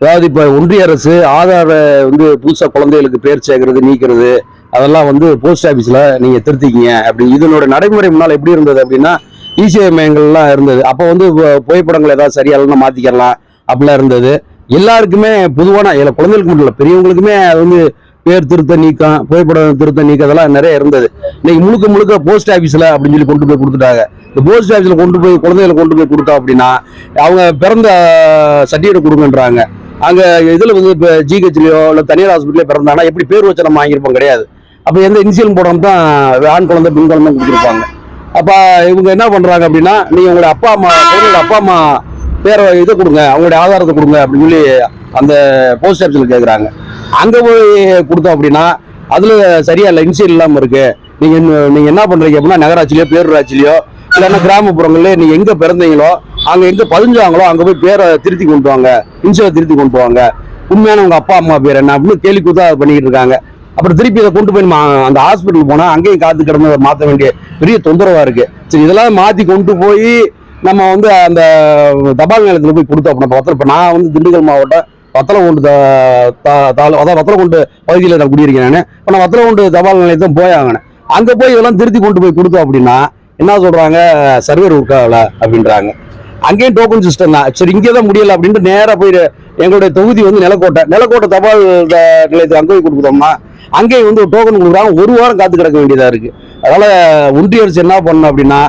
அதாவது இப்போ ஒன்றிய அரசு ஆதார வந்து புதுசாக குழந்தைகளுக்கு பேர் சேர்க்கறது நீக்கிறது அதெல்லாம் வந்து போஸ்ட் ஆஃபீஸில் நீங்கள் திருத்திக்கிங்க அப்படி. இதனோட நடைமுறை முன்னால் எப்படி இருந்தது அப்படின்னா இசிஐ மையங்கள்லாம் இருந்தது. அப்போ வந்து புகைப்படங்கள் ஏதாவது சரியாலன்னா மாற்றிக்கலாம் அப்படிலாம் இருந்தது. எல்லாருக்குமே பொதுவான இதில் குழந்தைகளுக்கு மட்டும் இல்லை பெரியவங்களுக்குமே அது வந்து பேர் திருத்த நீக்கம் புகைப்படம் திருத்த நீக்கம் அதெல்லாம் நிறைய இருந்தது. இன்னைக்கு முழுக்க முழுக்க போஸ்ட் ஆஃபீஸில் அப்படின்னு சொல்லி கொண்டு போய் கொடுத்துட்டாங்க. இந்த போஸ்ட் ஆஃபீஸில் கொண்டு போய் குழந்தைகளை கொண்டு போய் கொடுத்தோம் அப்படின்னா அவங்க பிறந்த சர்டிஃபிகேட் கொடுங்கன்றாங்க. அங்கே இதில் வந்து இப்போ ஜிஹெச்லயோ இல்லை தனியார் ஹாஸ்பிட்டலே பிறந்தாங்கன்னா எப்படி பேர் வச்சு நம்ம வாங்கியிருப்போம் கிடையாது. அப்போ எந்த இனிஷியல் போடாம தான் ஆண் குழந்தை பெண் குழந்தை கொடுத்துருப்பாங்க. அப்போ இவங்க என்ன பண்ணுறாங்க அப்படின்னா நீங்கள் உங்களுடைய அப்பா அம்மா குழந்தையோட அப்பா அம்மா பேரை இதை கொடுங்க அவங்களுடைய ஆதாரத்தை கொடுங்க அப்படின்னு சொல்லி அந்த போஸ்ட் ஆஃபீஸில் கேட்குறாங்க அங்கே போய் கொடுத்தோம் அப்படின்னா அதில் சரியா இல்லை இன்சியல் இல்லாமல் இருக்கு. நீங்கள் என்ன- நீங்க என்ன பண்ணுறீங்க அப்படின்னா நகராட்சிலையோ பேரூராட்சிலையோ இல்லைன்னா கிராமப்புறங்களில் நீங்கள் எங்கே பிறந்தீங்களோ அங்கே எங்கே பதிஞ்சாங்களோ அங்கே போய் பேரை திருத்தி கொண்டு வாங்க. இன்சியலை திருத்தி கொண்டு வாங்க. உண்மையான உங்கள் அப்பா அம்மா பேர் என்ன அப்படின்னு கேள்வி அதை பண்ணிக்கிட்டு இருக்காங்க. அப்புறம் திருப்பி இதை கொண்டு போய் மா- அந்த ஹாஸ்பிட்டல் போனால் அங்கேயும் காத்து கிடந்து மாற்ற வேண்டிய பெரிய தொந்தரவாக இருக்குது சரி இதெல்லாம் மாற்றி கொண்டு போய் நம்ம வந்து அந்த தபால் நிலையத்தில் போய் கொடுத்தோம் அப்படின்னா பத்திரம். இப்போ நான் வந்து திண்டுக்கல் மாவட்டம் வத்தலகுண்டு த- தாலு அதான் வத்தலகுண்டு பகுதியில் நான் குடியிருக்கேன் நான். இப்போ நான் வத்தலகுண்டு தபால் நிலையத்தான் போய் ஆகினேன் அங்கே போய் இதெல்லாம் திருத்தி கொண்டு போய் கொடுத்தோம் அப்படின்னா என்ன சொல்கிறாங்க சர்வர் ஒர்க் அப்படின்றாங்க. அங்கேயும் டோக்கன் சிஸ்டம் தான். சரி இங்கே தான் முடியலை அப்படின்ட்டு நேராக போய் எங்களுடைய தொகுதி வந்து நிலக்கோட்டை. நிலக்கோட்டை தபால் த- நிலையத்துக்கு அங்கே போய் கொடுத்தோம்னா அங்கேயும் வந்து டோக்கன் கொடுக்குறாங்க. ஒரு வாரம் காத்து கிடக்க வேண்டியதாக இருக்குது அதனால் ஒன்றிய அரசு என்ன பண்ணணும் அப்படின்னா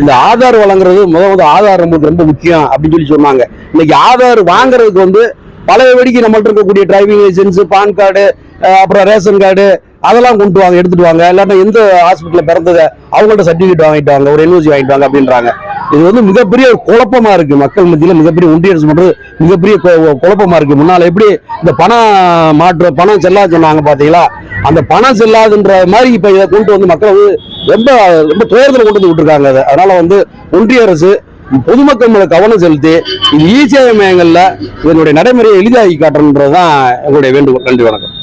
இந்த ஆதார் வழங்குறது முதல் முதல் ஆதார் நம்மளுக்கு ரொம்ப முக்கியம் அப்படின்னு சொல்லி சொன்னாங்க. இன்னைக்கு ஆதார் வாங்குறதுக்கு வந்து பழைய வெடிக்கு நம்மள்ட்ட இருக்கக்கூடிய டிரைவிங் லைசன்ஸ் பான் கார்டு அப்புறம் ரேஷன் கார்டு அதெல்லாம் கொண்டு வாங்க எடுத்துட்டு வாங்க. இல்லாட்டா எந்த ஹாஸ்பிட்டலில் பிறந்ததை அவங்கள்ட்ட சர்டிஃபிகேட் வாங்கிட்டு வாங்க ஒரு என்ஓசி வாங்கிட்டு வாங்க அப்படின்றாங்க. இது வந்து மிகப்பெரிய குழப்பமா இருக்கு மக்கள் மத்தியில் மிகப்பெரிய ஒன்றிய அரசு பண்றது மிகப்பெரிய கு- குழப்பமா இருக்கு. முன்னால் எப்படி இந்த பணம் மாற்று பணம் செல்லாது சொன்னாங்க பார்த்தீங்களா அந்த பணம் செல்லாதுன்ற மாதிரி இப்போ இதை கொண்டு வந்து மக்கள் வந்து ரொம்ப ரொம்ப துயரத்தில் கொண்டு வந்து விட்டுருக்காங்க அதை. அதனால வந்து ஒன்றிய அரசு பொதுமக்கள் மேல கவனம் செலுத்தி இது ஈசிஐ மையங்களில் இதனுடைய நடைமுறையை எளிதாக்கி காட்டணுன்றதுதான் எங்களுடைய வேண்டுகோள். நன்றி வணக்கம்.